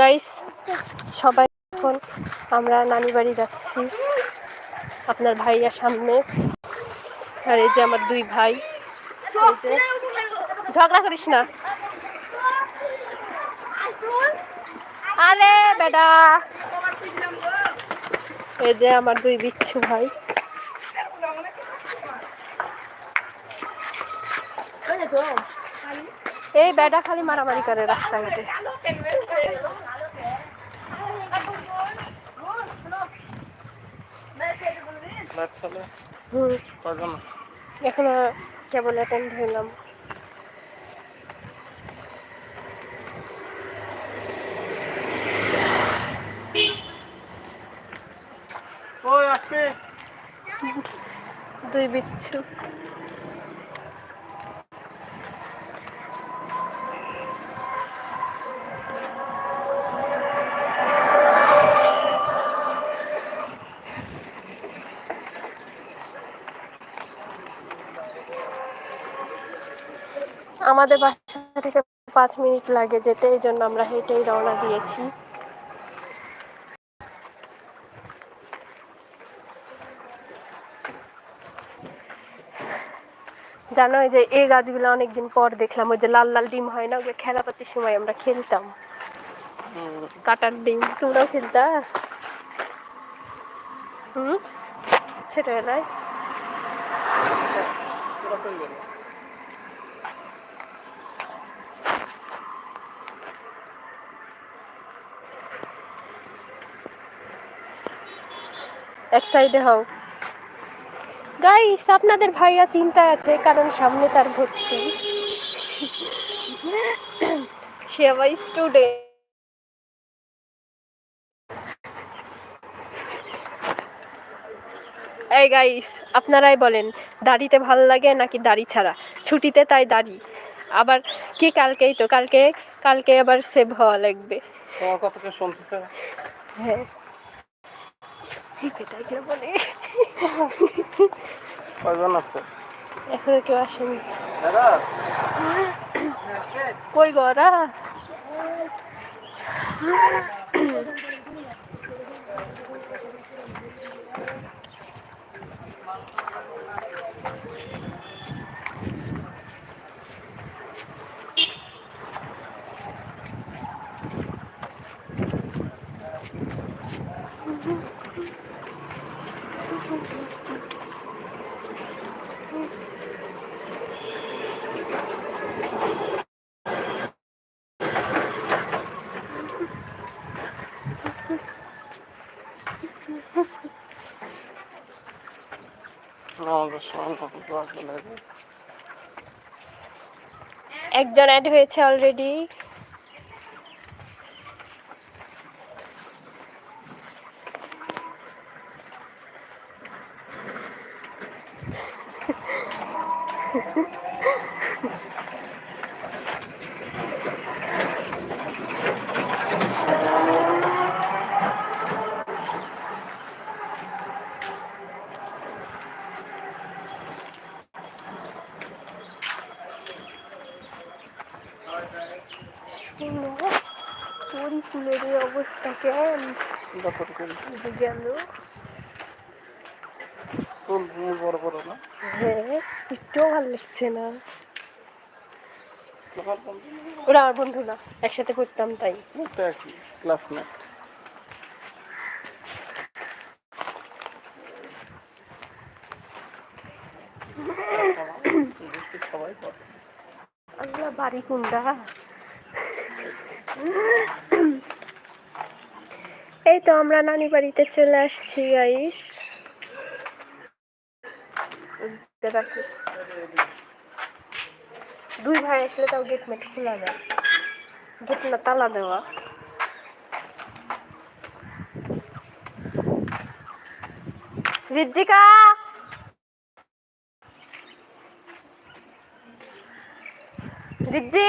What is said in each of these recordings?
Guys সবাই এখন আমরা নানি বাড়ি যাচ্ছি আপনার ভাইয়ার সামনে। আর এই যে আমার দুই ভাই, এই যে। ঝগড়া করিস না। আরে বেটা। এই যে আমার দুই বিচ্ছু ভাই। এই বেটা খালি মারামারি করে রাস্তাঘাটে। চলে। হুম। কয়জন আছে? এখনও কেবল অ্যাটেন্ড হইলাম। দুই বিচ্ছু। আমাদের বাসা থেকে পাঁচ মিনিট লাগে যেতে, এই জন্য আমরা হেঁটেই রওনা দিয়েছি। জানো যে এই গাছগুলো অনেকদিন পর দেখলাম, ওই যে লাল লাল ডিম হয় না ওই যে খেলাপাতির সময় আমরা খেলতাম। কাটার ডিম, তোমরাও খেলতা? হুম? ছোটবেলায় এক সাইডে হও। গাইস আপনাদের ভাইয়া চিন্তায় আছে কারণ সামনে তার ভর্তি। সে আবার স্টুডেন্ট এই গাইস আপনারাই বলেন দাড়িতে ভালো লাগে নাকি দাড়ি ছাড়া? ছুটিতে তাই দাড়ি। আবার কি কালকেই তো কালকে কালকে আবার সেভ হওয়া লাগবে। হ্যাঁ। এই পেটাইগুলো বলে। কয়জন আছে? এখনও কেউ আসেনি। কই গরা একজন অ্যাড হয়েছে অলরেডি তোরই ফুলের এই অবস্থা কেন যত করে গেল। বড় বড় না? হ্যাঁ একটুও ভালো লাগছে না। ওরা আমার বন্ধু না একসাথে করতাম তাই। ক্লাসমেট সবাই করে আল্লাহ বাড়ি কোনটা? তো আমরা নানি বাড়িতে চলে আসছি গাইস দুই ভাই আসলে তাও গেট মেট খোলা যায়। গেট না তালা দেওয়া। রিজ্জিকা রিজ্জি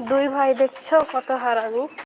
দুই ভাই দেখছ কত হারামি।